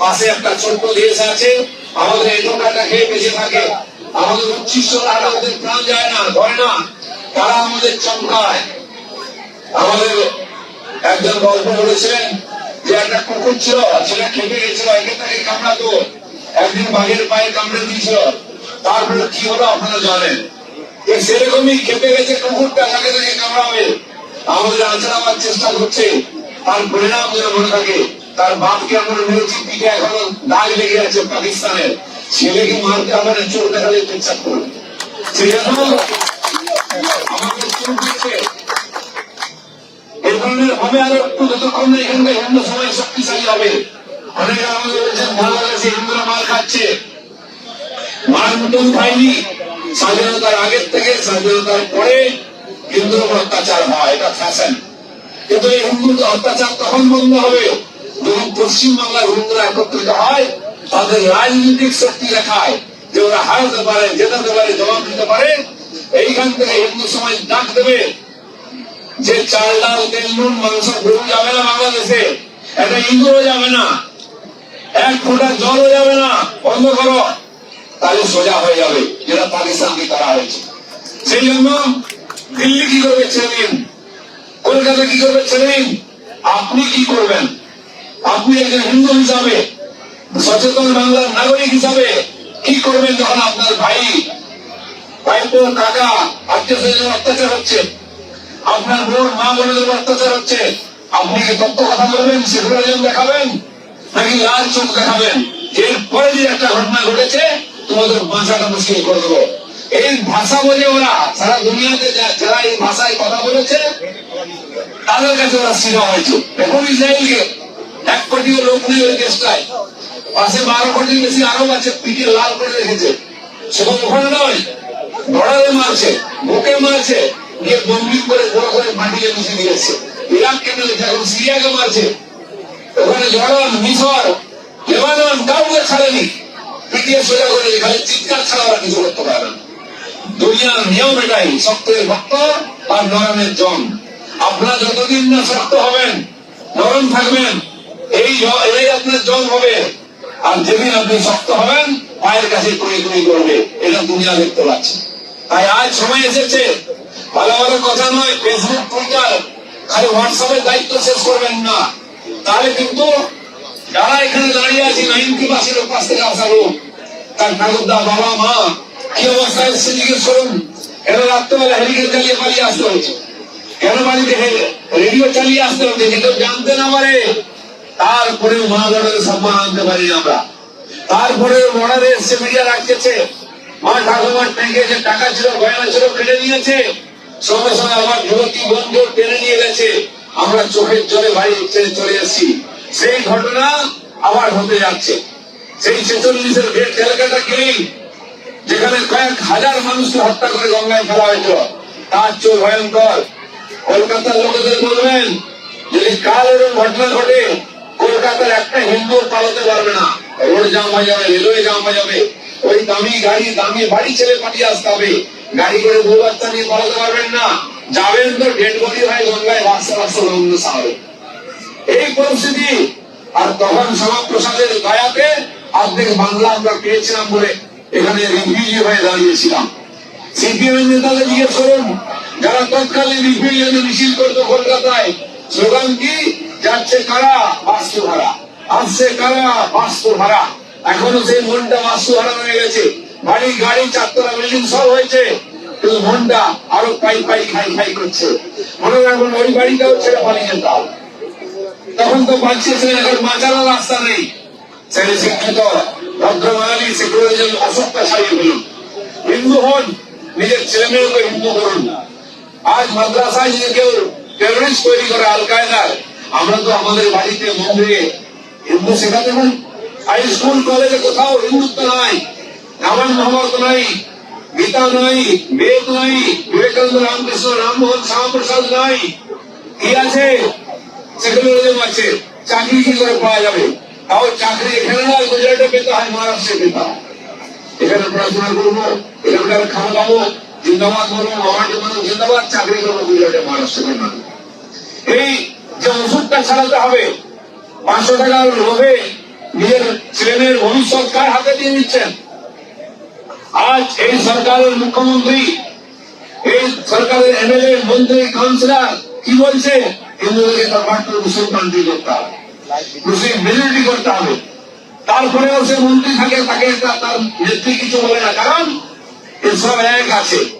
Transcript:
পাশে একটা ছোট্ট দেশ আছে, আমাদের এই টোকাটা খেয়ে বেঁচে থাকে। আমাদের উচ্ছিষ্ট রাখা ওদের প্রাণ যায় না, ধরে না। তারা আমাদের চমকায়। আমাদের একজন গল্প বলেছিলেন যে একটা কুকুর ছিল, সেটা খেপে গেছিল, একে তাকে কামড়াতো। একদিন বাঘের পায়ে কামড়ে দিয়েছিল। তারপরে কি হলো আপনারা জানেন? সেরকমই খেপে গেছে কুকুরটা, তাকে তাকে কামড়াবে। আমাদের আচরাবার চেষ্টা করছে। তার পরিণাম যেন মনে থাকে। তার বাপকে আমরা মেরেছি পিঠে এখনও দাগ লেগে আছে পাকিস্তানের। ছেলেকে মারতে না চোখ দেখালে পেচ্ছাপ করবে? আমাদের হিন্দু আমাদের স্বাধীনতার আগের থেকে, স্বাধীনতার পরে উপর অত্যাচার হয়, এটা ফ্যাশন কিন্তু এই হিন্দু অত্যাচার তখন বন্ধ হবে। যখন পশ্চিম বাংলার হিন্দুরা একত্রিত হয়, তাদের রাজনৈতিক শক্তি দেখায় যে ওরা হারাতে পারে, জেতাতে পারে, জবাব দিতে পারে, এইখান থেকে হিন্দু সমাজ ডাক দেবে যে চাল, ডাল, তেল, নুন, মাংস গরু যাবে না বাংলাদেশে। একটা ইঁদুরও যাবে না। এক ফোঁটা জলও যাবে না। বন্ধ করো। তাহলে সোজা হয়ে যাবে। যেটা পাকিস্তানকে করা হয়েছে। সেই জন্য দিল্লি কি করবে ছেড়ে দিন কলকাতা কি করবে ছেড়ে দিন আপনি কি করবেন? আপনি একজন হিন্দু হিসাবে, সচেতন বাংলার নাগরিক হিসাবে কি করবেন যখন আপনার ভাই হচ্ছে, আপনার আপনি লাল চোখ দেখাবেন? যে একটা ঘটনা ঘটেছে, তোমাদের ভাষাটা মুশকিল করে দেবো। এই ভাষা বলে ওরা, সারা দুনিয়াতে যারা এই ভাষায় কথা বলেছে, তাদের কাছে ওরা সিরা হয়েছে। এখন ইসরায়েলকে এক কোটিও লোক নেই ওই দেশটায়। পাশে বারো কোটির বেশি আরব আছে, পিঠে লাল করে রেখেছে। শুধু ওখানে নয় বড়ালে মারছে, বুকে মারছে, গিয়ে বম্বিং করে বড় করে মাটিতে মিশে দিয়েছে। ইরাককে মেরেছে এখন সিরিয়াকে মারছে? ওখানে জর্ডান মিশর, লেবানন কাউকে ছাড়েনি। পিটিয়ে সোজা করে এখানে চিৎকার ছাড়া ওরা কিছু করতে পারে না। দুনিয়ার নিয়ম এটাই, শক্তের ভক্ত আর নরমের জন। আপনারা যতদিন না শক্ত হবেন, নরম থাকবেন এই আপনার জল হবে। আর যেদিন আপনি শক্ত হবেন পায়ের কাছে কুড়ি কুড়ি করবে। এটা দুনিয়া দেখতে পাচ্ছে তাই আজ সময় এসেছে। ভালো ভালো কথা নয় ফেসবুক টুইটার খালি হোয়াটসঅ্যাপের দায়িত্ব শেষ করবেন না। তাহলে কিন্তু যারা এখানে দাঁড়িয়ে আছে, নাইনটি পার্সেন্ট পাশ থেকে আসা লোক, তার ঠাকুরদা বাবা, মা, কি অবস্থায় এসছে জিজ্ঞেস করুন। এরা রাত্রেবেলা হেলিকেট চালিয়ে পালিয়ে আসতে হয়েছে। কেন বাড়িতে রেডিও চালিয়ে আসতে হচ্ছে কেউ জানতে না পারে তারপরে মা বড়দের সম্মান আনতে পারি আমরা। তারপরে বর্ডারে এসছে মিডিয়া রাখতেছে মা ঠাকুমার ব্যাংকে যে টাকা ছিল, গয়না ছিল, কেটে নিয়েছে সঙ্গে সঙ্গে আমার যুবতী বন্ধু টেনে নিয়ে গেছে। আমরা চোখের জলে বাড়ি ছেড়ে চলে এসেছি। সেই ঘটনা আবার হতে যাচ্ছে। সেই ছেচল্লিশের গেট এলাকাটা কিলিং যেখানে কয়েক হাজার মানুষকে হত্যা করে গঙ্গায় ফেলা হয়েছিল। তার চেয়ে ভয়ঙ্কর। কলকাতার লোকেদের বলবেন, যদি কাল এরকম ঘটনা ঘটে কলকাতার একটা হিন্দু পালাতে পারবে না। রোড জাম হয়ে যাবে, রেলওয়ে জাম হয়ে যাবে। ওই দামি গাড়ি, দামি বাড়ি ছেলে পাঠিয়ে আসতে হবে। গাড়ি করে বউ বাচ্চা নিয়ে পালাতে পারবেন না। যাবেন তো ডেড বডি হয় গঙ্গায় রাস্তা রাস্তা রঙ সাহাবে এই পরিস্থিতি। আর তখন শ্যামাপ্রসাদের দয়াতে অর্ধেক বাংলা আমরা পেয়েছিলাম বলে এখানে রিফিউজি হয়ে দাঁড়িয়েছিলাম। সিপিএম নেতাদের জিজ্ঞেস করুন, যারা তৎকালীন রিফিউজি মিছিল করতো কলকাতায়, স্লোগান কি? যাচ্ছে কারা? বাস্তু ভাড়া আসছে কারা? বাস্তু ভাড়া এখনও সেই মনটা বাস্তু ভাড়া হয়ে গেছে। বাড়ি, গাড়ি, চারতলা বিল্ডিং সব হয়েছে। কিন্তু মনটা আরও পাই পাই খাই খাই করছে। মনে ওই বাড়িটাও ছেড়ে পালিয়ে তখন তো ছিলেন এখন বাঁচানোর রাস্তা নেই। ছেলে শিক্ষিত ভদ্র বাঙালি সেকুলারিজম অসত্তা ছাড়িয়ে ফেলুন। হিন্দু হন, নিজের ছেলে মেয়েকে হিন্দু করুন। আজ মাদ্রাসায় যদি কেউ টেরোরিস্ট তৈরি করে আল কায়দার আমরা তো আমাদের বাড়িতে মন্দিরে হিন্দু শেখাতে পারি হাই স্কুল, কলেজে কোথাও হিন্দুত্ব নাই, রামায়ণ, মহাভারত নাই, গীতা নাই, বেদ নাই, বিবেকানন্দ, রামকৃষ্ণ, রামমোহন, শ্যামাপ্রসাদ নাই। কি আছে? সেকুলারিজম আছে। চাকরি কি করে পাওয়া যাবে? তাও চাকরি এখানে নয়, গুজরাটে পেতে হয়, মহারাষ্ট্রে পেতে হয়। এখানে পড়াশোনা করব, এখানকার খাওয়া দাবো জিন্দাবাদ বলব মামাটি মানুষ জিন্দাবাদ, চাকরি করব, গুজরাটে, মহারাষ্ট্রে করব এই যে ওষুধটা হবে। পাঁচশো টাকার লোভে নিজের ছেলেমেয়ের ভবিষ্যৎ কার হাতে দিয়ে দিচ্ছেন? আজ এই সরকারের মুখ্যমন্ত্রী, এই সরকারের এমএলএ, মন্ত্রী কি বলছে? হিন্দুদেরকে করতে হবে। মুসলিম মেজরিটি করতে হবে। তারপরেও সে মন্ত্রী থাকে, তাকে তার নেত্রী কিছু বলে না। কারণ এসব এক আছে।